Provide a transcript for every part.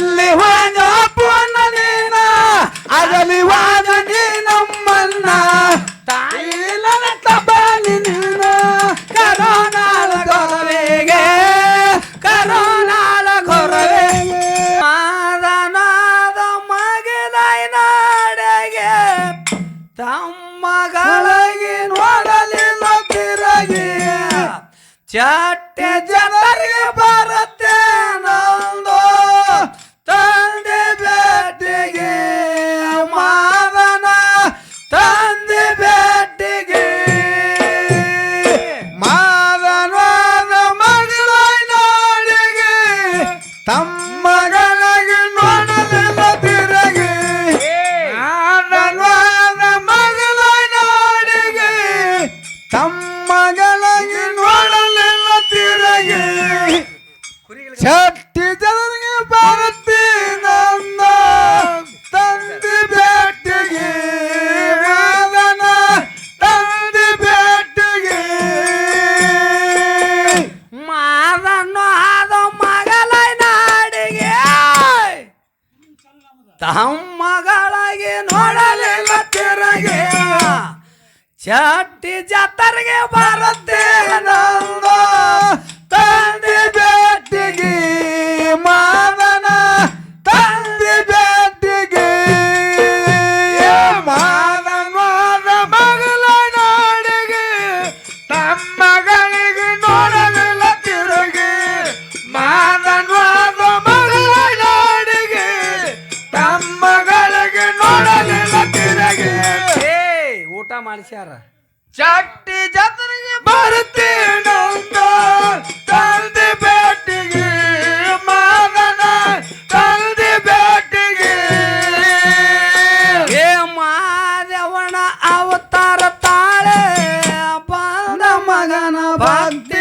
ಅಲ್ಲಿವಾದ ಪೂರ್ಣ ನೀನ ಅಗಲಿವಾದ ನೀ ನಮ್ಮನ್ನ ತಾಯಿ ನನ್ನ ನೀನ ಕರೋನಾಳ ಗೊರವೆಗೆ ಕರೋನಾಳ ಗೊರವೆಗೆ. ಮಾರನಾದ ಮಗದಾಯ ನಾಡೆಗೆ, ತಮ್ಮಗಳಿಗೆ ನೋಡಲಿಲ್ಲ ತಿರಗಿ ಚಟ್ಟೆ ಜನ ತಮ್ಮಗಳಾಗಿ ನೋಡಲಿಲ್ಲ ತೆರಗೆ. ಚಟ್ಟಿ ಜಾತರಿಗೆ ಬರುತ್ತೆ ನಂದು ತಂದೆ ಭೇಟಿಗೆ ಮಾ ಮಾಡಿಸ್ಯಾರ? ಚಟ್ಟಿ ಜಾತ್ರೆಗೆ ಬರುತ್ತೆ ಬೇಟಿಗೆ ಮಾದನ. ತಂದೆ ಬೇಟಿಗೆ ಏ ಮಾದವಣ ಅವತಾರ ತಾಳೆ. ಬಂದ ಮಗನ ಭಕ್ತಿ.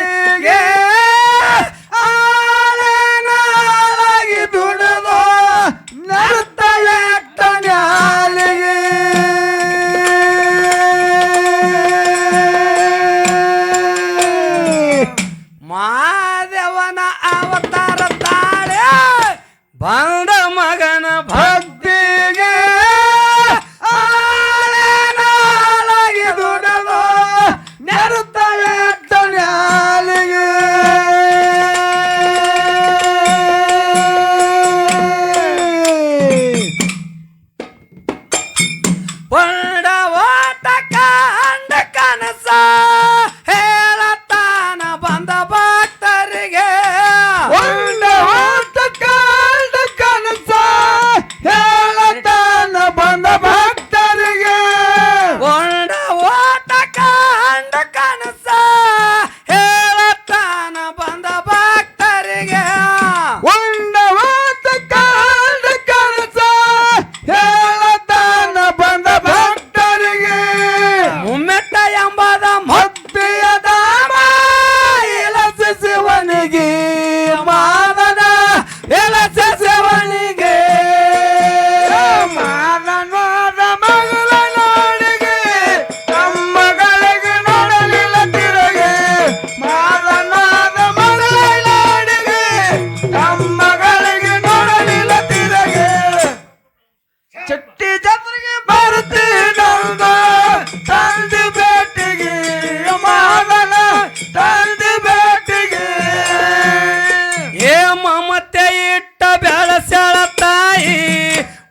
Bang!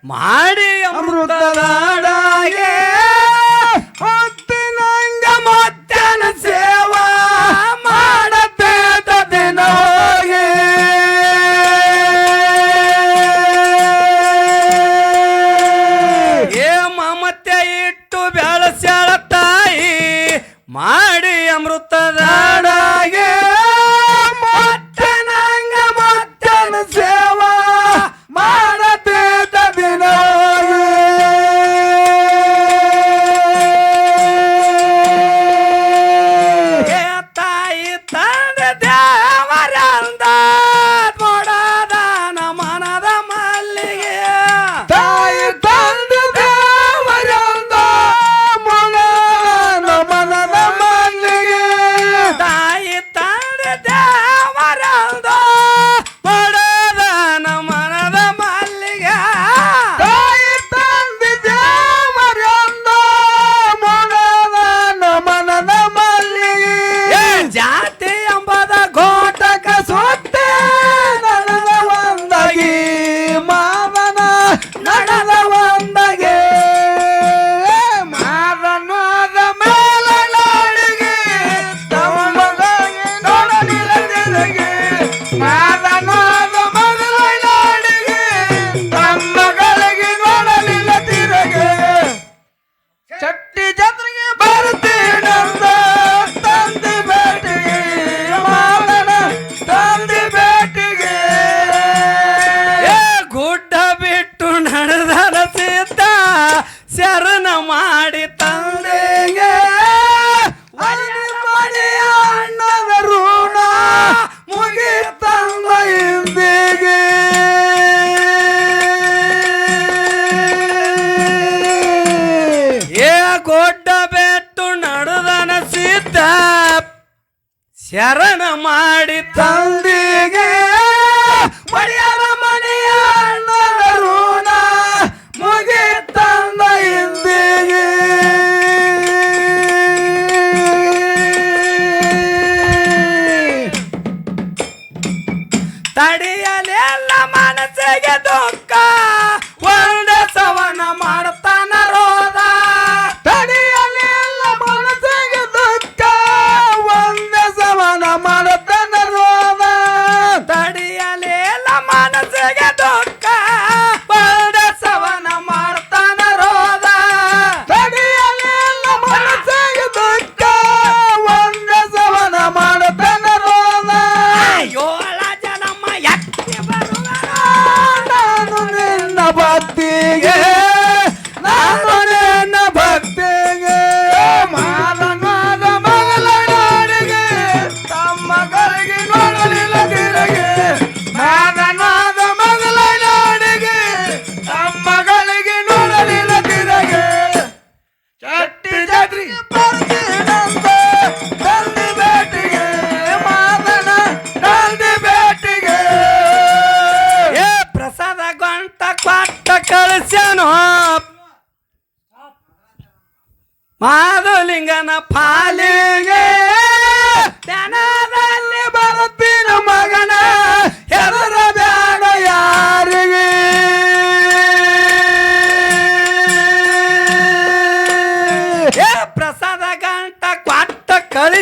ಮಾಡಿ ಅಮೃತದ ಶರಣ ಮಾಡಿ ತಂದೆಗೆ ಅಣ್ಣದ ಋಣ ಮುಗಿ ತಂದ ಹಿಂದಿಗೆ ಏ ಗೊಡ್ಡ ಬೆಟ್ಟು ನಡೆದನ ಸಿದ್ಧ ಶರಣ ಮಾಡಿ ತಂದಿಗೆ. ಮಡಿಯ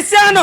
পেরেছেন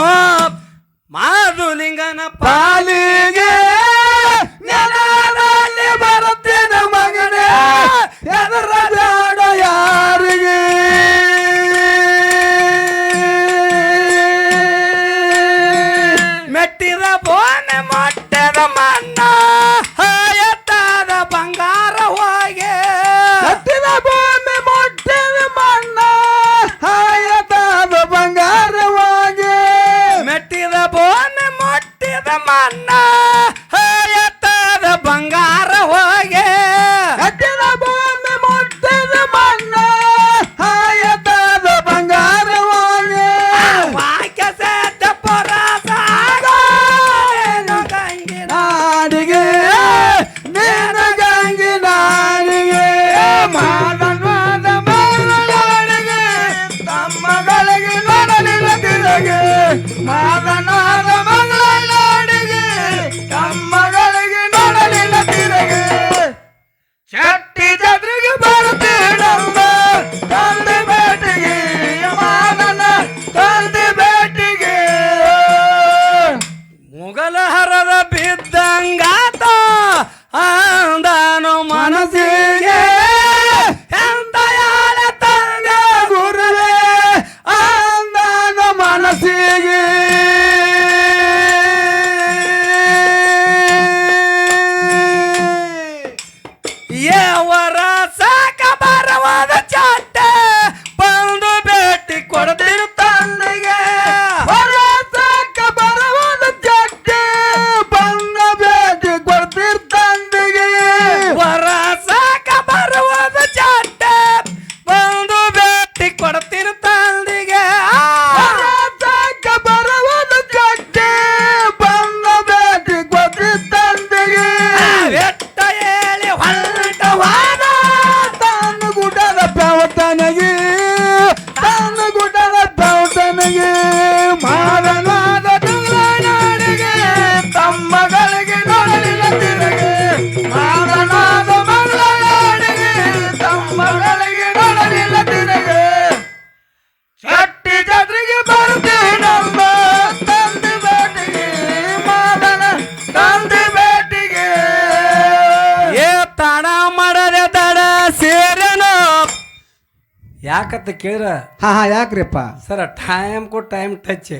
ಯಾಕಂತ ಕೇಳಿದ್ರ? ಹಾ ಹಾ ಯಾಕ್ರಿಪ್ಪ? ಸರ ಟೈಮ್ ಕೊಟ್ಟು ಟೈಮ್ ಟಚ್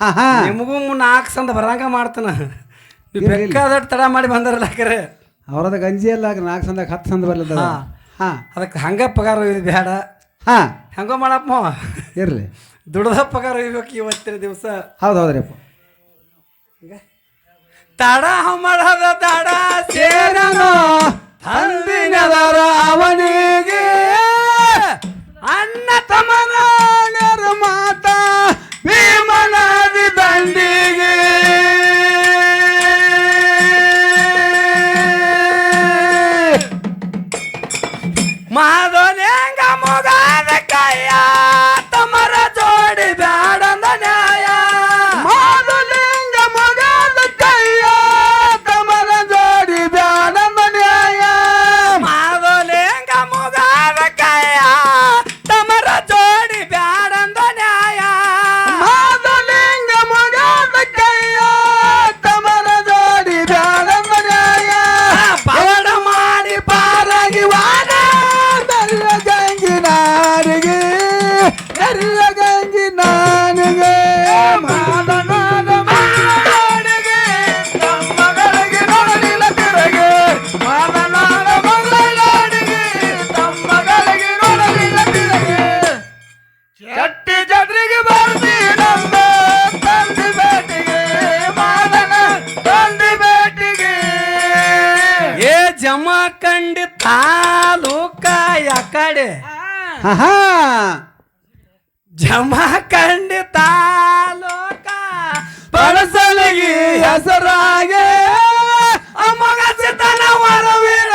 ಹಾ ಹಾ. ನಿಮಗೂ ಮುನ್ನ ಹಾಕ್ಸಂದ ಬರಂಗ ಮಾಡ್ತಾನ. ನೀವು ತಡ ಮಾಡಿ ಬಂದಾರಲ್ಲ ಯಾಕ್ರೆ ಅವ್ರದ ಗಂಜಿ ಎಲ್ಲ ನಾಲ್ಕು ಸಂದಾಗ ಹತ್ತು ಸಂದ ಬರ್ಲದ ಹಾ. ಅದಕ್ಕೆ ಹಂಗ ಪಗಾರ ಇದು ಬೇಡ. ಹಾ. ಹಂಗ ಮಾಡಪ್ಪ ಇರಲಿ. ದುಡ್ದ ಪಗಾರ ಇರ್ಬೇಕು ಇವತ್ತಿನ ದಿವಸ. ಹೌದು ಹೌದ್ರಿಪ್ಪ ತಡ ಮಾಡದ ತಡ ಸೇರನು ಹಂದಿನದರ ಅವನಿಗೆ. ಅಣ್ಣ ತಮ್ಮನಾಗರ ಮಾತಾ ಭೀಮನಾದಿ ದಂಡಿಗೆ. ಮಾಧೋನ್ಯಂಗ ಮುಗಾದ ಕೈಯ ಕಂಡಿ ತಾಲೂಕ ಯಾಕಡೆ ಜಮಖಂಡಿ ತಾಲೂಕ ಬಳಸಲಗಿ ಹೆಸರಾಗೆ. ಅಮಗ ಸಿತನ ವರವೀರ